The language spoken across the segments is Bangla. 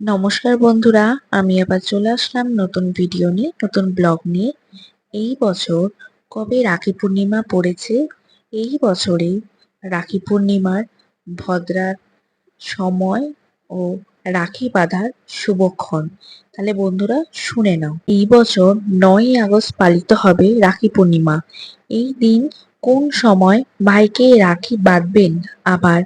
নমস্কার বন্ধুরা, আমি আবার চলে আসলাম নতুন ভিডিও নিয়ে, নতুন ব্লগ নিয়ে। এই বছর কবে রাখি পূর্ণিমা পড়েছে? এই বছরে রাখি পূর্ণিমার ভদ্রার সময় ও রাখি বাঁধার শুভক্ষণ। তাহলে বন্ধুরা, শুনে নাও। এই বছর নয়ই আগস্ট পালিত হবে রাখি পূর্ণিমা। এই দিন কোন সময় ভাইকে রাখি বাঁধবেন? আবার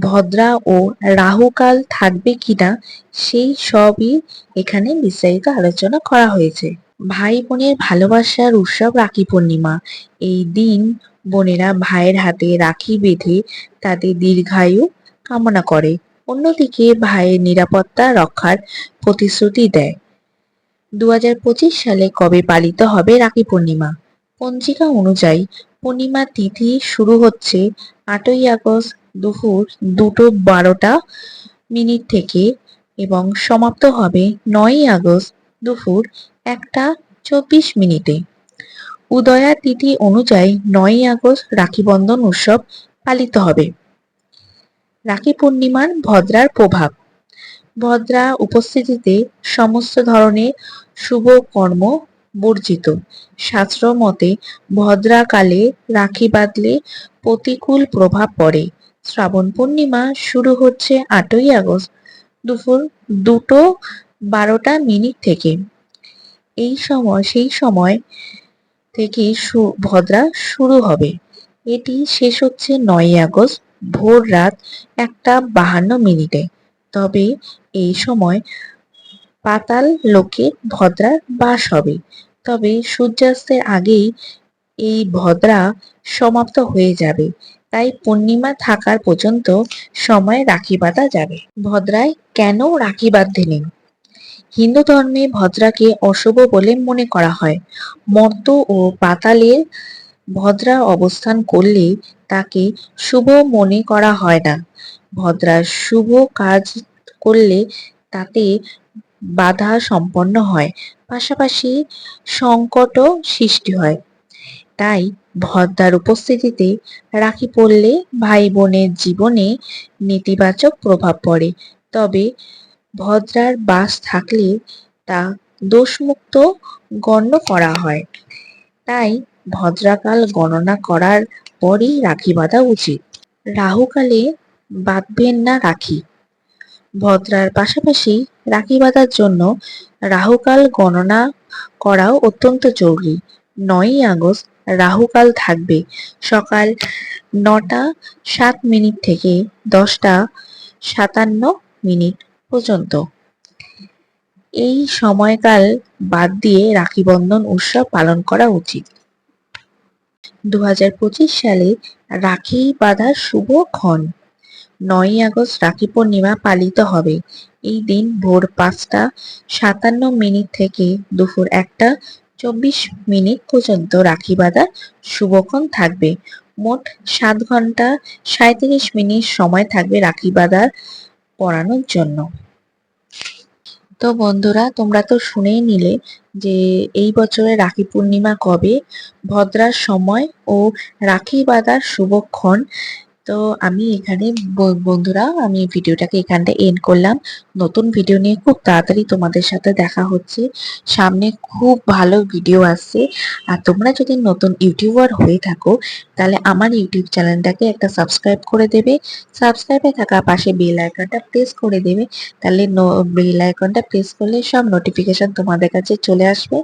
ভদ্রা ও রাহুকাল থাকবে কিনা সেই সবই এখানে বিস্তারিত আলোচনা করা হয়েছে। ভাই বোনের ভালোবাসার উৎসব রাখি পূর্ণিমা। এই দিন বোনেরা ভাইয়ের হাতে রাখি বেঁধে তাদের দীর্ঘায়ু কামনা করে। অন্যদিকে ভাইয়ের নিরাপত্তা রক্ষার প্রতিশ্রুতি দেয়। দু হাজার পঁচিশ সালে কবে পালিত হবে রাখি পূর্ণিমা? পঞ্জিকা অনুযায়ী পূর্ণিমা তিথি শুরু হচ্ছে আটই আগস্ট দুপুর দুটো বারোটা মিনিট থেকে এবং সমাপ্ত হবে নয়ই আগস্ট দুপুর একটা চব্বিশ মিনিটে। উদয়া তিথি অনুযায়ী নয়ই আগস্ট রাখি বন্ধন উৎসব পালিত হবে। রাখি পূর্ণিমার ভদ্রার প্রভাব। ভদ্রা উপস্থিতিতে সমস্ত ধরনের শুভ কর্ম বর্জিত। শাস্ত্র মতে ভদ্রাকালে রাখি বাঁধলে প্রতিকূল প্রভাব পড়ে। শ্রাবণ পূর্ণিমা শুরু হচ্ছে আটই আগস্ট দুপুর দুটো বারোটা মিনিট থেকে। এই সময়, সেই সময় থেকে ভদ্রা শুরু হবে। এটি শেষ হচ্ছে নয়ই আগস্ট ভোর রাত একটা বাহান্ন মিনিটে। তবে এই সময় পাতাল লোকে ভদ্রার বাস হবে তবে সূর্যাস্তের আগেই এই ভদ্রা সমাপ্ত হয়ে যাবে। তাই পূর্ণিমা থাকার পর্যন্ত সময় রাখি বাঁধা যাবে। ভদ্রায় কেন রাখি বাঁধতে নেই? হিন্দু ধর্মে ভদ্রাকে অশুভ বলে মনে করা হয়। মর্ত ও পাতালের ভদ্রা অবস্থান করলে তাকে শুভ মনে করা হয় না। ভদ্রার শুভ কাজ করলে তাতে বাধা সম্পন্ন হয়। পাশাপাশি সংকটও সৃষ্টি হয়। তাই ভদ্রার উপস্থিতিতে রাখি পড়লে ভাই বোনের জীবনে নেতিবাচক প্রভাব পড়ে। তবে ভদ্রার বাস থাকলে তা দোষমুক্ত গণ্য করা হয়। তাই ভদ্রাকাল গণনা করার পরই রাখি বাঁধা উচিত। রাহুকালে বাঁধবেন না রাখি। ভদ্রার পাশাপাশি রাখি বাঁধার জন্য রাহুকাল গণনা করাও অত্যন্ত জরুরি। নয়ই আগস্ট রাহুকাল থাকবে। সকাল নটা সাত মিনিট থেকে দশটা সাতান্ন মিনিট পর্যন্ত। এই সময়কাল বাদ দিয়ে রাখি বন্ধন উৎসব পালন করা উচিত। দু হাজার পঁচিশ সালে রাখি বাঁধার শুভক্ষণ নয়ই আগস্ট রাখি পূর্ণিমা পালিত হবে। এই দিন ভোর পাঁচটা সাতান্ন মিনিট থেকে দুপুর একটা চব্বিশ মিনিট পর্যন্ত রাখি বাঁধার শুভক্ষণ থাকবে। মোট সাত ঘণ্টা সাঁত্রিশ মিনিট সময় থাকবে রাখি বাঁধার পড়ানোর জন্য। তো বন্ধুরা, তোমরা তো শুনেই নিলে যে এই বছরে রাখি পূর্ণিমা কবে? ভদ্রার সময় ও রাখি বাঁধার শুভক্ষণ তো আমি এখানে বন্ধুরা, আমি ভিডিওটাকে এখানটা এন্ড করলাম। নতুন ভিডিও নিয়ে খুব তাড়াতাড়ি তোমাদের সাথে দেখা হচ্ছে। সামনে খুব ভালো ভিডিও আসছে। আর তোমরা যদি নতুন ইউটিউবার হয়ে থাকো, তাহলে আমার ইউটিউব চ্যানেলটাকে একটা সাবস্ক্রাইব করে দেবে। সাবস্ক্রাইবে থাকা পাশে বেল আইকনটা প্রেস করে দেবে। তাহলে বেল আইকনটা প্রেস করলে সব নোটিফিকেশন তোমাদের কাছে চলে আসবে।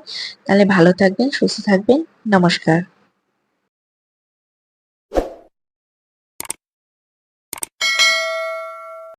তাহলে ভালো থাকবেন, সুস্থ থাকবেন। নমস্কার।